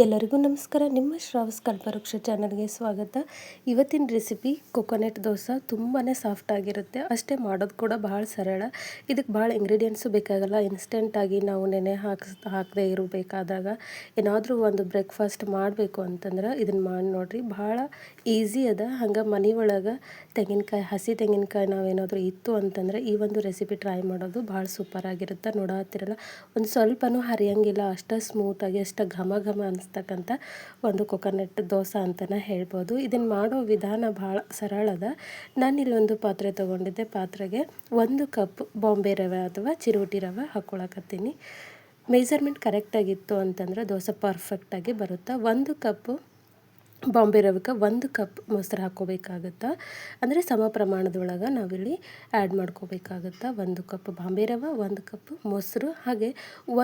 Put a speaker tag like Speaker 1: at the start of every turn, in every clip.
Speaker 1: ಎಲ್ಲರಿಗೂ ನಮಸ್ಕಾರ. ನಿಮ್ಮ ಶ್ರಾವಸ್ ಕಲ್ಪವೃಕ್ಷ ಚಾನಲ್ಗೆ ಸ್ವಾಗತ. ಇವತ್ತಿನ ರೆಸಿಪಿ ಕೊಕೊನೆಟ್ ದೋಸೆ ತುಂಬಾ ಸಾಫ್ಟ್ ಆಗಿರುತ್ತೆ. ಅಷ್ಟೇ ಮಾಡೋದು ಕೂಡ ಭಾಳ ಸರಳ. ಇದಕ್ಕೆ ಭಾಳ ಇಂಗ್ರೀಡಿಯೆಂಟ್ಸು ಬೇಕಾಗಲ್ಲ. ಇನ್ಸ್ಟೆಂಟಾಗಿ ನಾವು ನೆನೆ ಹಾಕ್ಸ್, ಹಾಕದೇ ಇರಬೇಕಾದಾಗ ಏನಾದರೂ ಒಂದು ಬ್ರೇಕ್ಫಾಸ್ಟ್ ಮಾಡಬೇಕು ಅಂತಂದ್ರೆ ಇದನ್ನು ಮಾಡಿ ನೋಡಿರಿ. ಭಾಳ ಈಸಿ ಅದ. ಹಂಗೆ ಮನೆ ಒಳಗೆ ತೆಂಗಿನಕಾಯಿ, ಹಸಿ ತೆಂಗಿನಕಾಯಿ ನಾವೇನಾದರೂ ಇತ್ತು ಅಂತಂದರೆ ಈ ಒಂದು ರೆಸಿಪಿ ಟ್ರೈ ಮಾಡೋದು ಭಾಳ ಸೂಪರ್ ಆಗಿರುತ್ತೆ. ನೋಡತ್ತಿರಲ್ಲ ಒಂದು ಸ್ವಲ್ಪನೂ ಹರಿಯಂಗಿಲ್ಲ. ಅಷ್ಟೇ ಸ್ಮೂತಾಗಿ ಅಷ್ಟು ಘಮ ಘಮ ಅನಿಸ್ತಕ್ಕಂಥ ಒಂದು ಕೊಕೊನಟ್ ದೋಸೆ ಅಂತಲೇ ಹೇಳ್ಬೋದು. ಇದನ್ನು ಮಾಡೋ ವಿಧಾನ ಭಾಳ ಸರಳದ. ನಾನು ಇಲ್ಲೊಂದು ಪಾತ್ರೆ ತೊಗೊಂಡಿದ್ದೆ. ಪಾತ್ರೆಗೆ ಒಂದು ಕಪ್ ಬಾಂಬೆ ರವೆ ಅಥವಾ ಚಿರೋಟಿ ರವೆ ಹಾಕ್ಕೊಳಕತ್ತೀನಿ ಮೆಜರ್ಮೆಂಟ್ ಕರೆಕ್ಟಾಗಿತ್ತು ಅಂತಂದ್ರೆ ದೋಸೆ ಪರ್ಫೆಕ್ಟಾಗಿ ಬರುತ್ತೆ? ಒಂದು ಕಪ್ಪು ಬಾಂಬೆ ರವಕ್ಕೆ ಒಂದು ಕಪ್ ಮೊಸರು ಹಾಕ್ಕೋಬೇಕಾಗತ್ತೆ? ಅಂದರೆ ಸಮ ಪ್ರಮಾಣದೊಳಗೆ ನಾವಿಲ್ಲಿ ಆ್ಯಡ್ ಮಾಡ್ಕೋಬೇಕಾಗತ್ತೆ? ಒಂದು ಕಪ್ ಬಾಂಬೆ ರವೆ, ಒಂದು ಕಪ್ ಮೊಸರು, ಹಾಗೆ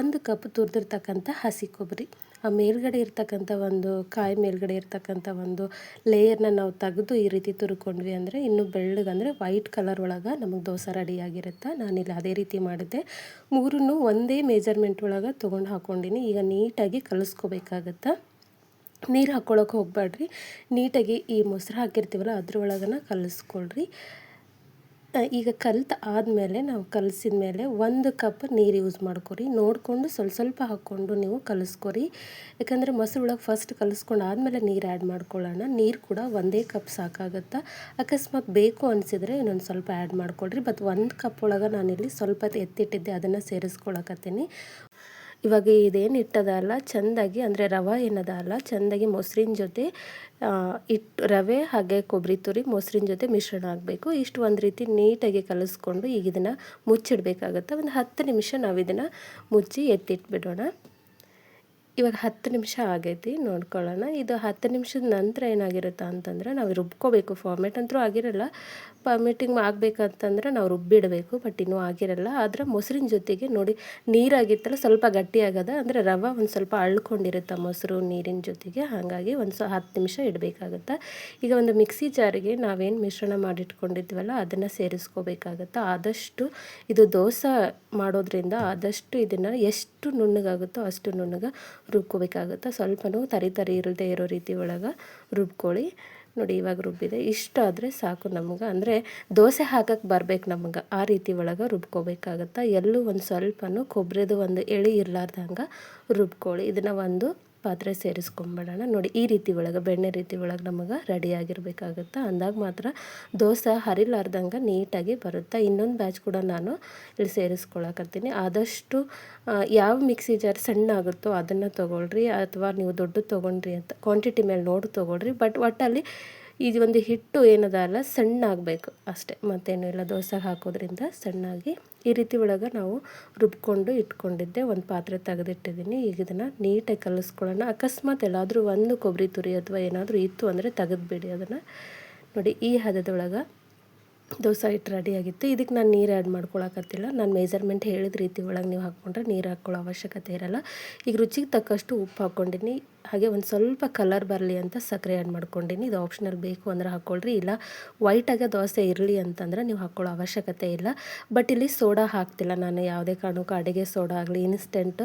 Speaker 1: ಒಂದು ಕಪ್ ತುರಿದಿರ್ತಕ್ಕಂಥ ಹಸಿ ಕೊಬ್ಬರಿ. ಆ ಮೇಲ್ಗಡೆ ಇರ್ತಕ್ಕಂಥ ಒಂದು ಕಾಯಿ ಮೇಲ್ಗಡೆ ಇರ್ತಕ್ಕಂಥ ಒಂದು ಲೇಯರ್ನ ನಾವು ತೆಗೆದು ಈ ರೀತಿ ತುರ್ಕೊಂಡ್ವಿ ಅಂದರೆ ಇನ್ನು ಬೆಳ್ಳಗೆ ಅಂದರೆ ವೈಟ್ ಕಲರ್ ಒಳಗೆ ನಮಗೆ ದೋಸೆ ರೆಡಿ ರೆಡಿಯಾಗಿರುತ್ತೆ ನಾನಿಲ್ಲಿ ಅದೇ ರೀತಿ ಮಾಡಿದ್ದೆ. ಮೂರನ್ನು ಒಂದೇ ಮೆಜರ್ಮೆಂಟ್ ಒಳಗೆ ತೊಗೊಂಡು ಹಾಕ್ಕೊಂಡಿನಿ ಈಗ ನೀಟಾಗಿ ಕಲಿಸ್ಕೋಬೇಕಾಗತ್ತೆ. ನೀರು ಹಾಕ್ಕೊಳಕ್ಕೆ ಹೋಗಬೇಡ್ರಿ ನೀಟಾಗಿ ಈ ಮೊಸರು ಹಾಕಿರ್ತೀವಲ್ಲ ಅದ್ರೊಳಗನ ಕಲಿಸ್ಕೊಳ್ರಿ. ಈಗ ಕಲ್ತು ಆದಮೇಲೆ ನಾವು ಕಲಸಿದ ಮೇಲೆ ಒಂದು ಕಪ್ ನೀರು ಯೂಸ್ ಮಾಡ್ಕೊರಿ. ನೋಡಿಕೊಂಡು ಸ್ವಲ್ಪ ಸ್ವಲ್ಪ ಹಾಕ್ಕೊಂಡು ನೀವು ಕಲಿಸ್ಕೊರಿ. ಯಾಕಂದರೆ ಮೊಸರು ಒಳಗೆ ಫಸ್ಟ್ ಕಲಸ್ಕೊಂಡು ಆದಮೇಲೆ ನೀರು ಆ್ಯಡ್ ಮಾಡ್ಕೊಳ್ಳೋಣ. ನೀರು ಕೂಡ ಒಂದೇ ಕಪ್ ಸಾಕಾಗುತ್ತೆ? ಅಕಸ್ಮಾತ್ ಬೇಕು ಅನಿಸಿದ್ರೆ ಇನ್ನೊಂದು ಸ್ವಲ್ಪ ಆ್ಯಡ್ ಮಾಡ್ಕೊಳ್ರಿ. ಬಟ್ ಒಂದು ಕಪ್ ಒಳಗೆ ನಾನಿಲ್ಲಿ ಸ್ವಲ್ಪ ಎತ್ತಿಟ್ಟಿದ್ದೆ. ಅದನ್ನು ಸೇರಿಸ್ಕೊಳಕತ್ತೀನಿ. ಇವಾಗ ಇದೇನು ಇಟ್ಟದಲ್ಲ ಚೆಂದಾಗಿ ಅಂದರೆ ರವೆ ಏನದ ಅಲ್ಲ, ಚೆಂದಾಗಿ ಮೊಸರಿನ ಜೊತೆ ಇಟ್ಟು ರವೆ ಹಾಗೆ ಕೊಬ್ಬರಿ ತುರಿ ಮೊಸರಿನ ಜೊತೆ ಮಿಶ್ರಣ ಆಗಬೇಕು. ಇಷ್ಟು ಒಂದು ರೀತಿ ನೀಟಾಗಿ ಕಲಿಸ್ಕೊಂಡು ಈಗ ಇದನ್ನು ಮುಚ್ಚಿಡಬೇಕಾಗತ್ತೆ. ಒಂದು ಹತ್ತು ನಿಮಿಷ ನಾವು ಇದನ್ನು ಮುಚ್ಚಿ ಎತ್ತಿಟ್ಬಿಡೋಣ. ಇವಾಗ ಹತ್ತು ನಿಮಿಷ ಆಗೈತಿ, ನೋಡ್ಕೊಳ್ಳೋಣ. ಇದು ಹತ್ತು ನಿಮಿಷದ ನಂತರ ಏನಾಗಿರುತ್ತೆ ಅಂತಂದ್ರೆ ನಾವು ರುಬ್ಕೋಬೇಕು. ಫಾರ್ಮೇಟ್ ಅಂತೂ ಆಗಿರಲ್ಲ. ಫಾರ್ಮೇಟಿಂಗ್ ಆಗಬೇಕಂತಂದ್ರೆ ನಾವು ರುಬ್ಬಿಡಬೇಕು ಬಟ್ ಇನ್ನೂ ಆಗಿರಲ್ಲ. ಆದರೆ ಮೊಸರಿನ ಜೊತೆಗೆ ನೋಡಿ, ನೀರಾಗಿತ್ತಲ್ಲ, ಸ್ವಲ್ಪ ಗಟ್ಟಿ ಆಗದ ಅಂದರೆ ರವೆ ಒಂದು ಸ್ವಲ್ಪ ಅಳ್ಕೊಂಡಿರುತ್ತೆ ಮೊಸರು ನೀರಿನ ಜೊತೆಗೆ, ಹಾಗಾಗಿ ಒಂದು ಸ, ಹತ್ತು ನಿಮಿಷ ಇಡಬೇಕಾಗತ್ತೆ. ಈಗ ಒಂದು ಮಿಕ್ಸಿ ಜಾರಿಗೆ ನಾವೇನು ಮಿಶ್ರಣ ಮಾಡಿಟ್ಕೊಂಡಿದ್ವಲ್ಲ, ಅದನ್ನು ಸೇರಿಸ್ಕೋಬೇಕಾಗತ್ತೆ. ಆದಷ್ಟು ಇದು ದೋಸೆ ಮಾಡೋದ್ರಿಂದ ಆದಷ್ಟು ಇದನ್ನು ಎಷ್ಟು ನುಣ್ಣಗಾಗುತ್ತೋ ಅಷ್ಟು ನುಣ್ಣಗೆ ರುಬ್ಕೋಬೇಕಾಗುತ್ತೆ. ಸ್ವಲ್ಪನೂ ತರಿ ತರಿ ಇರದೇ ಇರೋ ರೀತಿ ಒಳಗೆ ರುಬ್ಕೊಳ್ಳಿ. ನೋಡಿ ಇವಾಗ ರುಬ್ಬಿದೆ. ಇಷ್ಟಾದರೆ ಸಾಕು ನಮಗೆ. ಅಂದರೆ ದೋಸೆ ಹಾಕಕ್ಕೆ ಬರ್ಬೇಕು ನಮಗೆ. ಆ ರೀತಿ ಒಳಗೆ ರುಬ್ಕೋಬೇಕಾಗತ್ತೆ. ಎಲ್ಲೂ ಒಂದು ಸ್ವಲ್ಪನೂ ಕೊಬ್ಬರಿದು ಒಂದು ಎಳೆ ಇರಲಾರ್ದಂಗೆ ರುಬ್ಕೊಳ್ಳಿ. ಇದನ್ನು ಒಂದು ಪಾತ್ರೆ ಸೇರಿಸ್ಕೊಂಬಿಡೋಣ. ನೋಡಿ, ಈ ರೀತಿ ಒಳಗೆ, ಬೆಣ್ಣೆ ರೀತಿ ಒಳಗೆ ನಮಗೆ ರೆಡಿಯಾಗಿರ್ಬೇಕಾಗುತ್ತೆ? ಅಂದಾಗ ಮಾತ್ರ ದೋಸೆ ಹರಿಲಾರ್ದಂಗೆ ನೀಟಾಗಿ ಬರುತ್ತೆ. ಇನ್ನೊಂದು ಬ್ಯಾಚ್ ಕೂಡ ನಾನು ಇಲ್ಲಿ ಸೇರಿಸ್ಕೊಳಕತ್ತೀನಿ. ಆದಷ್ಟು ಯಾವ ಮಿಕ್ಸಿ ಜಾರ್ ಸಣ್ಣ ಆಗುತ್ತೋ ಅದನ್ನು ತೊಗೊಳ್ರಿ, ಅಥವಾ ನೀವು ದೊಡ್ಡದು ತೊಗೊಂಡ್ರಿ ಅಂತ, ಕ್ವಾಂಟಿಟಿ ಮೇಲೆ ನೋಡಿ ತೊಗೊಳ್ರಿ. ಬಟ್ ಒಟ್ಟಲ್ಲಿ ಇದು ಒಂದು ಹಿಟ್ಟು ಏನದ ಅಲ್ಲ ಸಣ್ಣ ಆಗಬೇಕು ಅಷ್ಟೇ. ಮತ್ತೇನು ಇಲ್ಲ, ದೋಸೆ ಹಾಕೋದ್ರಿಂದ ಸಣ್ಣಾಗಿ ಈ ರೀತಿ ಒಳಗೆ ನಾವು ರುಬ್ಕೊಂಡು ಇಟ್ಕೊಂಡಿದ್ದೆ. ಒಂದು ಪಾತ್ರೆ ತೆಗೆದಿಟ್ಟಿದ್ದೀನಿ. ಈಗ ಇದನ್ನು ನೀಟಾಗಿ ಕಲಿಸ್ಕೊಳ್ಳೋಣ. ಅಕಸ್ಮಾತ್ ಎಲ್ಲಾದರೂ ಒಂದು ಕೊಬ್ಬರಿ ತುರಿ ಅಥವಾ ಏನಾದರೂ ಇತ್ತು ಅಂದರೆ ತೆಗೆದುಬಿಡಿ ಅದನ್ನು. ನೋಡಿ, ಈ ಹದದೊಳಗೆ ದೋಸೆ ಹಿಟ್ಟು ರೆಡಿಯಾಗಿತ್ತು ಇದಕ್ಕೆ ನಾನು ನೀರು ಆ್ಯಡ್ ಮಾಡ್ಕೊಳಕತ್ತಿಲ್ಲ. ನಾನು ಮೆಜರ್ಮೆಂಟ್ ಹೇಳಿದ ರೀತಿ ಒಳಗೆ ನೀವು ಹಾಕ್ಕೊಂಡ್ರೆ ನೀರು ಹಾಕ್ಕೊಳ್ಳೋ ಅವಶ್ಯಕತೆ ಇರಲ್ಲ. ಈಗ ರುಚಿಗೆ ತಕ್ಕಷ್ಟು ಉಪ್ಪು ಹಾಕ್ಕೊಂಡಿನಿ ಹಾಗೆ ಒಂದು ಸ್ವಲ್ಪ ಕಲರ್ ಬರಲಿ ಅಂತ ಸಕ್ಕರೆ ಆ್ಯಡ್ ಮಾಡ್ಕೊಂಡಿನಿ. ಇದು ಆಪ್ಷನಲ್ ಬೇಕು ಅಂದರೆ ಹಾಕ್ಕೊಳ್ರಿ ಇಲ್ಲ ವೈಟಾಗೆ ದೋಸೆ ಇರಲಿ ಅಂತಂದ್ರೆ ನೀವು ಹಾಕ್ಕೊಳ್ಳೋ ಅವಶ್ಯಕತೆ ಇಲ್ಲ. ಬಟ್ ಇಲ್ಲಿ ಸೋಡಾ ಹಾಕ್ತಿಲ್ಲ. ನಾನು ಯಾವುದೇ ಕಾರಣಕ್ಕೂ ಅಡುಗೆ ಸೋಡಾ ಆಗಲಿ ಇನ್ಸ್ಟೆಂಟ್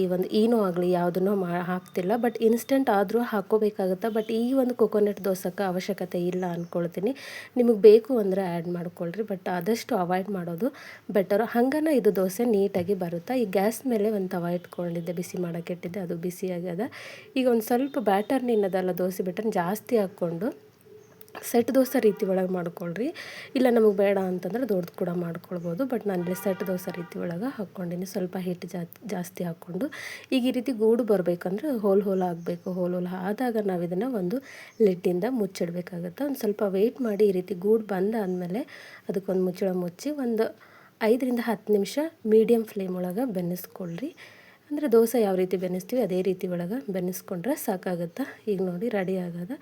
Speaker 1: ಈ ಒಂದು ಈನೋ ಆಗಲಿ ಯಾವುದನ್ನು ಹಾಕ್ತಿಲ್ಲ. ಬಟ್ ಇನ್ಸ್ಟೆಂಟ್ ಆದರೂ ಹಾಕ್ಕೋಬೇಕಾಗುತ್ತೆ. ಬಟ್ ಈ ಒಂದು ಕೊಕೊನಟ್ ದೋಸಕ್ಕೆ ಅವಶ್ಯಕತೆ ಇಲ್ಲ ಅಂದ್ಕೊಳ್ತೀನಿ ನಿಮಗೆ ಬೇಕು ಅಂದರೆ ಆ್ಯಡ್ ಮಾಡ್ಕೊಳ್ರಿ. ಬಟ್ ಆದಷ್ಟು ಅವಾಯ್ಡ್ ಮಾಡೋದು ಬೆಟರು ಹಂಗನ ಇದು ದೋಸೆ ನೀಟಾಗಿ ಬರುತ್ತೆ. ಈ ಗ್ಯಾಸ್ ಮೇಲೆ ಒಂದು ತವ ಇಟ್ಕೊಂಡಿದ್ದೆ. ಬಿಸಿ ಮಾಡೋಕ್ಕೆ ಇಟ್ಟಿದ್ದೆ. ಅದು ಬಿಸಿ ಆಗ್ಯದ ಈಗ ಒಂದು ಸ್ವಲ್ಪ ಬ್ಯಾಟರ್ ನಿನ್ನದಲ್ಲ ದೋಸೆ ಬ್ಯಾಟರ್ ಜಾಸ್ತಿ ಹಾಕ್ಕೊಂಡು ಸೆಟ್ ದೋಸೆ ರೀತಿ ಒಳಗೆ ಮಾಡ್ಕೊಳ್ರಿ. ಇಲ್ಲ ನಮಗೆ ಬೇಡ ಅಂತಂದ್ರೆ ದೊಡ್ಡದು ಕೂಡ ಮಾಡ್ಕೊಳ್ಬೋದು ಬಟ್ ನಾನಿಲ್ಲಿ ಸೆಟ್ ದೋಸೆ ರೀತಿ ಒಳಗೆ ಹಾಕ್ಕೊಂಡಿನಿ. ಸ್ವಲ್ಪ ಹಿಟ್ಟು ಜಾಸ್ತಿ ಹಾಕ್ಕೊಂಡು. ಈಗ ಈ ರೀತಿ ಗೂಡು ಬರಬೇಕಂದ್ರೆ ಹೋಲ್ ಹೋಲ್ ಆಗಬೇಕು ಹೋಲ್ ಹೋಲ್ ಆದಾಗ ನಾವು ಇದನ್ನು ಒಂದು ಲಿಡ್ಡಿಂದ ಮುಚ್ಚಿಡ್ಬೇಕಾಗುತ್ತೆ. ಒಂದು ಸ್ವಲ್ಪ ವೆಯ್ಟ್ ಮಾಡಿ ಈ ರೀತಿ ಗೂಡು ಬಂದಾದಮೇಲೆ ಅದಕ್ಕೊಂದು ಮುಚ್ಚಳ ಮುಚ್ಚಿ ಒಂದು ಐದರಿಂದ ಹತ್ತು ನಿಮಿಷ ಮೀಡಿಯಮ್ ಫ್ಲೇಮ್ ಒಳಗೆ ಬೆನ್ನಿಸ್ಕೊಳ್ರಿ. ಅಂದರೆ ದೋಸೆ ಯಾವ ರೀತಿ ಬೆನ್ನಿಸ್ತೀವಿ, ಅದೇ ರೀತಿ ಒಳಗೆ ಬೆನ್ನಿಸ್ಕೊಂಡ್ರೆ ಸಾಕಾಗುತ್ತೆ? ಈಗ ನೋಡಿ ರೆಡಿ ಆಗದ.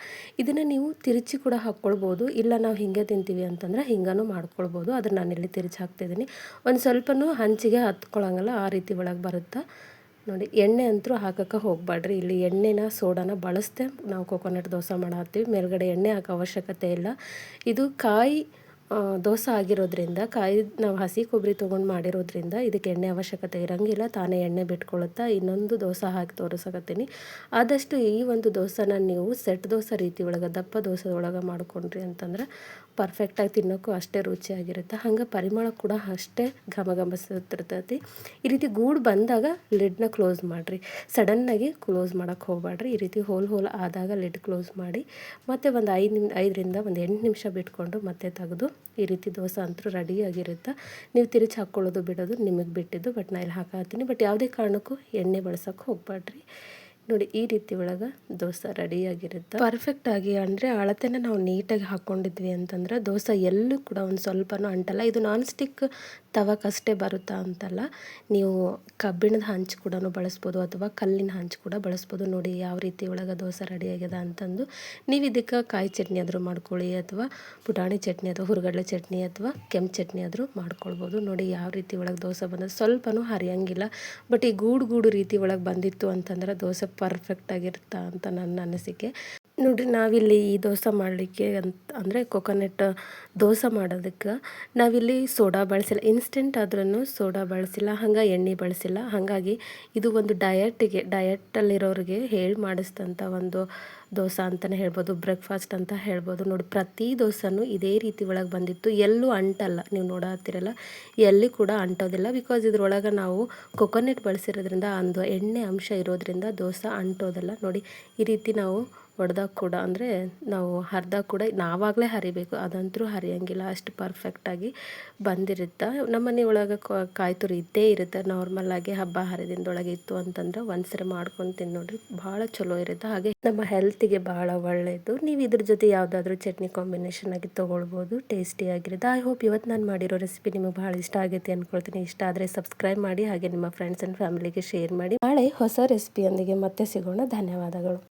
Speaker 1: ಇದನ್ನು ನೀವು ತಿರುಚಿ ಕೂಡ ಹಾಕ್ಕೊಳ್ಬೋದು ಇಲ್ಲ ನಾವು ಹಿಂಗೆ ತಿಂತೀವಿ ಅಂತಂದ್ರೆ ಹಿಂಗೂ ಮಾಡ್ಕೊಳ್ಬೋದು. ಅದನ್ನು ನಾನು ಇಲ್ಲಿ ತಿರುಚಿ ಹಾಕ್ತಿದ್ದೀನಿ ಒಂದು ಸ್ವಲ್ಪನೂ ಹಂಚಿಗೆ ಹತ್ಕೊಳ್ಳೋಂಗಲ್ಲ ಆ ರೀತಿ ಒಳಗೆ ಬರುತ್ತೆ? ನೋಡಿ, ಎಣ್ಣೆ ಅಂತೂ ಹಾಕೋಕ್ಕೆ ಹೋಗಬೇಡ್ರಿ ಇಲ್ಲಿ ಎಣ್ಣೆನ, ಸೋಡಾನ ಬಳಸ್ದೆ ನಾವು ಕೊಕೊನಟ್ ದೋಸೆ ಮಾಡತ್ತೀವಿ. ಮೇಲ್ಗಡೆ ಎಣ್ಣೆ ಹಾಕೋ ಅವಶ್ಯಕತೆ ಇಲ್ಲ. ಇದು ಕಾಯಿ ದೋಸೆ ಆಗಿರೋದ್ರಿಂದ ಕಾಯಿ, ನಾವು ಹಸಿ ಕೊಬ್ಬರಿ ತೊಗೊಂಡು ಮಾಡಿರೋದ್ರಿಂದ ಇದಕ್ಕೆ ಎಣ್ಣೆ ಅವಶ್ಯಕತೆ ಇರೋಂಗಿಲ್ಲ. ತಾನೇ ಎಣ್ಣೆ ಬಿಟ್ಕೊಳ್ಳುತ್ತಾ ಇನ್ನೊಂದು ದೋಸೆ ಹಾಕಿ ತೋರಿಸಕತ್ತೀನಿ. ಆದಷ್ಟು ಈ ಒಂದು ದೋಸೆನ ನೀವು ಸೆಟ್ ದೋಸೆ ರೀತಿ ಒಳಗೆ, ದಪ್ಪ ದೋಸೆ ಒಳಗೆ ಮಾಡ್ಕೊಂಡ್ರಿ ಅಂತಂದ್ರೆ ಪರ್ಫೆಕ್ಟಾಗಿ ತಿನ್ನೋಕ್ಕೂ ಅಷ್ಟೇ ರುಚಿಯಾಗಿರುತ್ತೆ. ಹಂಗೆ ಪರಿಮಳ ಕೂಡ ಅಷ್ಟೇ ಘಮ ಘಮಿಸುತ್ತಿರ್ತೈತಿ ಈ ರೀತಿ ಗೂಡು ಬಂದಾಗ ಲಿಡ್ನ ಕ್ಲೋಸ್ ಮಾಡಿರಿ. ಸಡನ್ನಾಗಿ ಕ್ಲೋಸ್ ಮಾಡೋಕ್ಕೆ ಹೋಗಬೇಡ್ರಿ ಈ ರೀತಿ ಹೋಲ್ ಹೋಲ್ ಆದಾಗ ಲಿಡ್ ಕ್ಲೋಸ್ ಮಾಡಿ ಮತ್ತೆ ಒಂದು ಐದು ನಿಮ್, ಐದರಿಂದ ಒಂದು ಎಂಟು ನಿಮಿಷ ಬಿಟ್ಕೊಂಡು ಮತ್ತೆ ತೆಗೆದು ಈ ರೀತಿ ದೋಸೆ ಅಂತೂ ರೆಡಿಯಾಗಿರುತ್ತೆ ನೀವು ತಿರುಚಿ ಹಾಕ್ಕೊಳ್ಳೋದು ಬಿಡೋದು ನಿಮಗೆ ಬಿಟ್ಟಿದ್ದು ಬಟ್ ನಾ ಇಲ್ಲಿ ಹಾಕತ್ತೀನಿ. ಬಟ್ ಯಾವುದೇ ಕಾರಣಕ್ಕೂ ಎಣ್ಣೆ ಬಳಸೋಕೆ ಹೋಗಬೇಡ್ರಿ ನೋಡಿ, ಈ ರೀತಿ ಒಳಗೆ ದೋಸೆ ರೆಡಿಯಾಗಿರುತ್ತೆ. ಪರ್ಫೆಕ್ಟಾಗಿ ಅಂದರೆ ಅಳತೆನ ನಾವು ನೀಟಾಗಿ ಹಾಕ್ಕೊಂಡಿದ್ವಿ ಅಂತಂದ್ರೆ ದೋಸೆ ಎಲ್ಲೂ ಕೂಡ ಒಂದು ಸ್ವಲ್ಪನೂ ಅಂಟಲ್ಲ. ಇದು ನಾನ್ ಸ್ಟಿಕ್ ತವಕಷ್ಟೇ ಬರುತ್ತಾ ಅಂತಲ್ಲ. ನೀವು ಕಬ್ಬಿಣದ ಹಂಚು ಕೂಡ ಬಳಸ್ಬೋದು ಅಥವಾ ಕಲ್ಲಿನ ಹಂಚು ಕೂಡ ಬಳಸ್ಬೋದು. ನೋಡಿ, ಯಾವ ರೀತಿ ಒಳಗೆ ದೋಸೆ ರೆಡಿ ಆಗ್ಯದ ಅಂತಂದು ನೀವು ಇದಕ್ಕೆ ಕಾಯಿ ಚಟ್ನಿ ಆದರೂ ಮಾಡ್ಕೊಳ್ಳಿ ಅಥವಾ ಪುಟಾಣಿ ಚಟ್ನಿ ಅಥವಾ ಹುರುಗಡ್ಲೆ ಚಟ್ನಿ ಅಥವಾ ಕೆಂಪು ಚಟ್ನಿ ಆದರೂ ಮಾಡ್ಕೊಳ್ಬೋದು. ನೋಡಿ, ಯಾವ ರೀತಿ ಒಳಗೆ ದೋಸೆ ಬಂದರೆ ಸ್ವಲ್ಪನೂ ಹರಿಯಂಗಿಲ್ಲ. ಬಟ್ ಈ ಗೂಡು ಗೂಡು ರೀತಿ ಒಳಗೆ ಬಂದಿತ್ತು ಅಂತಂದ್ರೆ ದೋಸೆ ಪರ್ಫೆಕ್ಟ್ ಆಗಿರುತ್ತಾ ಅಂತ ನನ್ನ ಅನಿಸಿಕೆ. ನೋಡಿರಿ, ನಾವಿಲ್ಲಿ ಈ ದೋಸೆ ಮಾಡಲಿಕ್ಕೆ ಅಂತ ಅಂದರೆ ಕೊಕೊನೆಟ್ ದೋಸೆ ಮಾಡೋದಕ್ಕೆ ನಾವಿಲ್ಲಿ ಸೋಡಾ ಬಳಸಿಲ್ಲ. ಇನ್ಸ್ಟೆಂಟ್ ಆದ್ರೂ ಸೋಡಾ ಬಳಸಿಲ್ಲ, ಹಂಗೆ ಎಣ್ಣೆ ಬಳಸಿಲ್ಲ. ಹಾಗಾಗಿ ಇದು ಒಂದು ಡಯಟಿಗೆ ಡಯಟಲ್ಲಿರೋರಿಗೆ ಹೇಳಿ ಮಾಡಿಸಿದಂಥ ಒಂದು ದೋಸೆ ಅಂತಲೇ ಹೇಳ್ಬೋದು ಬ್ರೇಕ್ಫಾಸ್ಟ್ ಅಂತ ಹೇಳ್ಬೋದು. ನೋಡಿ, ಪ್ರತಿ ದೋಸೆನೂ ಇದೇ ರೀತಿ ಒಳಗೆ ಬಂದಿತ್ತು. ಎಲ್ಲೂ ಅಂಟಲ್ಲ, ನೀವು ನೋಡತ್ತೀರಲ್ಲ ಎಲ್ಲಿ ಕೂಡ ಅಂಟೋದಿಲ್ಲ ಬಿಕಾಸ್ ಇದ್ರೊಳಗೆ ನಾವು ಕೊಕೊನೆಟ್ ಬಳಸಿರೋದ್ರಿಂದ ಒಂದು ಎಣ್ಣೆ ಅಂಶ ಇರೋದ್ರಿಂದ ದೋಸೆ ಅಂಟೋದಲ್ಲ. ನೋಡಿ, ಈ ರೀತಿ ನಾವು ಹೊಡೆದಾಗ ಕೂಡ ಅಂದರೆ ನಾವು ಹರಿದಾಗ ಕೂಡ ನಾವಾಗಲೇ ಹರಿಬೇಕು, ಅದಂತರೂ ಹರಿಯಂಗಿಲ್ಲ. ಅಷ್ಟು ಪರ್ಫೆಕ್ಟಾಗಿ ಬಂದಿರುತ್ತೆ. ನಮ್ಮ ಮನೆ ಒಳಗೆ ಕಾಯಿ ಇದ್ದೇ ಇರುತ್ತೆ. ನಾರ್ಮಲಾಗಿ ಹಬ್ಬ ಹರಿದಿನದೊಳಗೆ ಇತ್ತು ಅಂತಂದ್ರೆ ಒಂದ್ಸರಿ ಮಾಡ್ಕೊಂಡು ತಿಂದು ನೋಡಿರಿ, ಭಾಳ ಚಲೋ ಇರುತ್ತೆ. ಹಾಗೆ ನಮ್ಮ ಹೆಲ್ತಿಗೆ ಭಾಳ ಒಳ್ಳೆಯದು ನೀವು ಇದ್ರ ಜೊತೆ ಯಾವುದಾದ್ರೂ ಚಟ್ನಿ ಕಾಂಬಿನೇಷನ್ ಆಗಿ ತೊಗೊಳ್ಬೋದು ಟೇಸ್ಟಿಯಾಗಿರುತ್ತೆ ಐ ಹೋಪ್ ಇವತ್ತು ನಾನು ಮಾಡಿರೋ ರೆಸಿಪಿ ನಿಮಗೆ ಭಾಳ ಇಷ್ಟ ಆಗೈತೆ ಅಂದ್ಕೊಳ್ತೀನಿ ಇಷ್ಟ ಆದರೆ ಸಬ್ಸ್ಕ್ರೈಬ್ ಮಾಡಿ, ಹಾಗೆ ನಿಮ್ಮ ಫ್ರೆಂಡ್ಸ್ ಆ್ಯಂಡ್ ಫ್ಯಾಮಿಲಿಗೆ ಶೇರ್ ಮಾಡಿ. ನಾಳೆ ಹೊಸ ರೆಸಿಪಿಯೊಂದಿಗೆ ಮತ್ತೆ ಸಿಗೋಣ. ಧನ್ಯವಾದಗಳು.